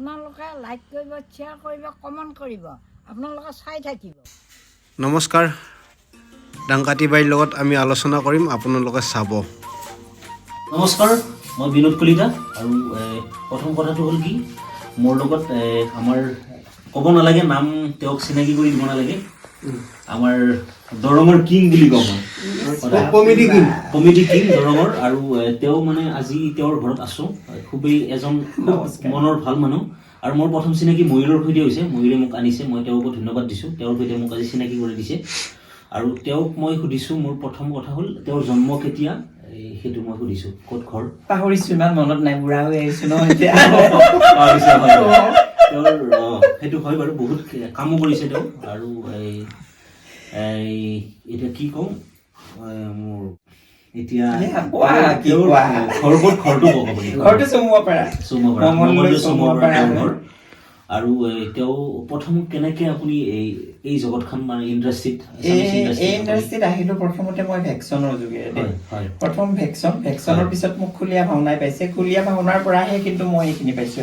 আপোনালোকে লাইক কৰিব শ্বেয়াৰ কৰিব কমেণ্ট কৰিব। আপোনালোকে চাই থাকিব। নমস্কাৰ। ডাংকাতি বাৰীৰ লগত আমি আলোচনা কৰিম আপোনালোকে চাব। নমস্কাৰ মই বিনোদ কলিতা আৰু প্ৰথম কথাটো হ'ল কি মোৰ লগত আমাৰ ক'ব নালাগে নাম তেওঁক চিনাকি কৰি দিব নালাগে। আমাৰ দৰঙৰ কিং বুলি কওঁ মই। কমেডি কিং কমেডি কিং দৰঙৰ আৰু তেওঁ মানে আজি তেওঁৰ ঘৰত আছোঁ। খুবেই এজন মনৰ ভাল মানুহ। আৰু মোৰ প্ৰথম চিনাকি ময়ূৰৰ সৈতে হৈছে। ময়ূৰে মোক আনিছে। মই তেওঁকো ধন্যবাদ দিছোঁ। তেওঁৰ সৈতে মোক আজি চিনাকি কৰি দিছে। আৰু তেওঁক মই সুধিছোঁ মোৰ প্ৰথম কথা হ'ল তেওঁৰ জন্ম কেতিয়া? সেইটো মই সুধিছোঁ। ক'ত ঘৰ? পাহৰিছো ইমান মনত নাই। বুঢ়া হৈ আহিছো ন এতিয়া। তেওঁৰ সেইটো হয় বাৰু বহুত কামো কৰিছে তেওঁ। আৰু এই এই এতিয়া কি ক'ম মোৰ এতিয়া কোৱা? ঘৰটো আপুনি ঘৰটো চমুৱা পাৰা। চুমপাৰা মংগলদৈ মংগলদৈ চমুৱাপাৰা ঘৰ। আৰু তেওঁ প্ৰথম কেনেকে আপুনি এই এই জগতখন মানে ইণ্ডাষ্ট্ৰিত এই ইণ্ডাষ্ট্ৰিত আহিলো প্ৰথমতে মই ভেকচনৰ যোগেৰে প্ৰথম ভেকচন ভেকচনৰ পিছত মোক খুলীয়া ভাওনাই পাইছে। খুলীয়া ভাওনাৰ পৰাহে কিন্তু মই এইখিনি পাইছো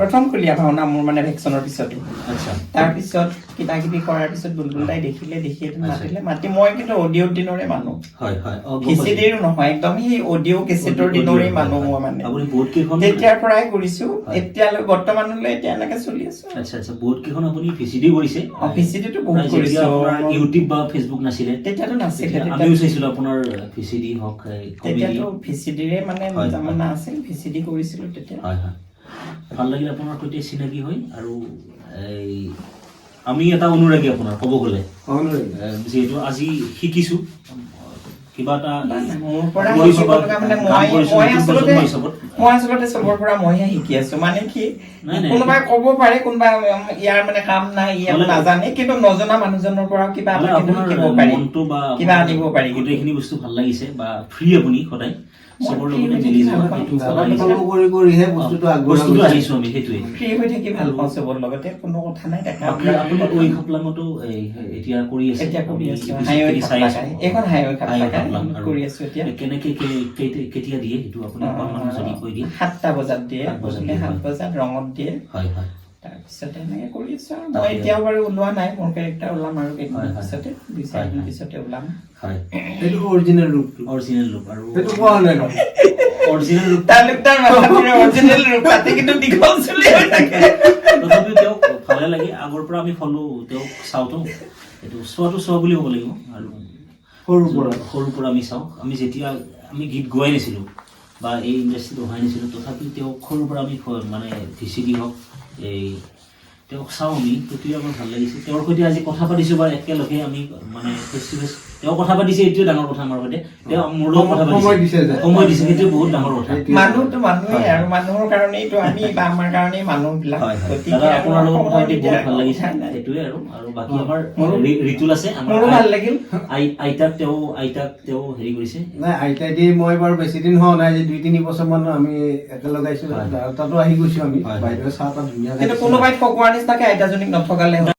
প্ৰথম খুলীয়া ভাওনা মোৰ মানে ভেকচনৰ পিছতো। আচ্ছা। তাৰপিছত কিবা কিবি কৰাৰ পিছত বুলবুল দাই দেখিলে দেখি আচ্ছা। মাতিলে। মাতি মই কিন্তু অডিঅ'ৰ দিনৰে মানুহ। ভিচিডিৰ নহয় একদম সেই অডিঅ' কেছেটৰ দিনৰে মানুহ মই মানে। তেতিয়াৰ পৰাই কৰিছো এতিয়ালৈ বৰ্তমানলৈ এতিয়া এনেকে চলি আছো। আচ্ছা আচ্ছা বহুত কেইখন আপুনি ভিচিডি কৰিছে। VCD বহুত কৰিছো। আপোনাৰ ইউটিউব বা ফেচবুক নাছিলে তেতিয়াতো নাছিলে আমিও চাইছিলো আপোনাৰ ভিচিডি হওক তেতিয়াতো ভিচিডিৰে মানে জামানা আছিল ভিচিডি কৰিছিলো তেতিয়া। হয় হয়। ভালো লাগিল আপোনাৰ সৈতে চিনাকি হৈ আৰু এই আমি এটা অনুৰাগী আপোনাৰ ক'ব গ'লে। যিহেতু আজি শিকিছো কিবা এটা বা মানে কাম কৰিছো হিচাপত। মই আচলতে চবৰ পৰা মইহে শিকি আছো। মানে কি। কোনোবাই ক'ব পাৰে কোনোবা ইয়াৰ মানে কাম নাই ইয়াৰ নাজানে কিন্তু নজনা মানুহজনৰ পৰা কিবা মানে এটা শিকিব পাৰি। কিবা আনিব পাৰি গোটেইখিনি বস্তু ভালো লাগিছে বা ফ্ৰী আপুনি সদায়। কেতিয়া দিয়ে সেইটো আপুনি কৈ দিয়ে সাতটা বজাত দিয়ে সাত। বজাত ৰঙত দিয়ে। হয় হয়। তাৰপিছতে এনেকে কৰি আছো আৰু। মই এতিয়াও বাৰু ওলোৱা নাই মোৰ কেৰেক্টাৰ ওলাম আৰু কেইদিনমান পিছতে দুই চাৰিদিন পিছতে ওলাম। হয়। সেইটো অৰিজিনেল ৰূপটো অৰিজিনেল লুক আৰু সেইটো কোৱা নাই অৰিজিনেল লুক তালুকদাৰ মাথাটোৰে অৰিজিনেল ৰূপ তাতে কিন্তু দীঘল চুলি হৈ থাকে। তথাপিও তেওঁক ভালে লাগে আগৰ পৰা আমি ফলো তেওঁক চাওঁতো এইটো চোৱাটো চোৱা বুলি ক'ব লাগিব আৰু সৰুৰ পৰা। সৰুৰ পৰা আমি চাওঁ। আমি যেতিয়া আমি গীত গোৱাই নাছিলোঁ বা এই ইণ্ডাষ্ট্ৰিত অহাই নাছিলোঁ তথাপিও তেওঁক সৰুৰ পৰা আমি মানে ভি চি ডি হওক এই তেওঁক চাওঁ আমি তেতিয়া আমাৰ ভালো লাগিছে। তেওঁৰ সৈতে আজি কথা পাতিছোঁ বা একেলগে আমি মানে ফেচ টু ফেচ তেওঁ কথা পাতিছে এইটোৱে ডাঙৰ কথা আমাৰ সৈতে। তেওঁ মোৰ লগত কথা সময় পাতিছে। দিছে যে। সময় দিছে সেইটোৱে বহুত ডাঙৰ কথা। মানুহতো মানুহেই আৰু মানুহৰ কাৰণেইতো আমি বা আমাৰ কাৰণেই মানুহ বিলাক হয় হয়। গতিকে আপোনাৰ লগত কথা পাতি বহুত ভালো লাগিছে। সেইটোৱে আৰু। আৰু বাকী আমাৰ মোৰো- ৰিতুল আছে আমাৰ মোৰো ভালো লাগিল। আই- আইতাক তেওঁ আইতাক তেওঁ হেৰি কৰিছে। নাই আইতাই দি মই বাৰু বেছি দিন হোৱা নাই যে দুই তিনি বছৰ মান আমি একেলগে আহিছো। তাতো আহি গৈছো আমি। হয়। বাইদেৱে চাহ তাহ দিছে। কোনোবাই ঠগোৱাৰ নিচিনাকে আইতাজনীক নথগালে হ'ল।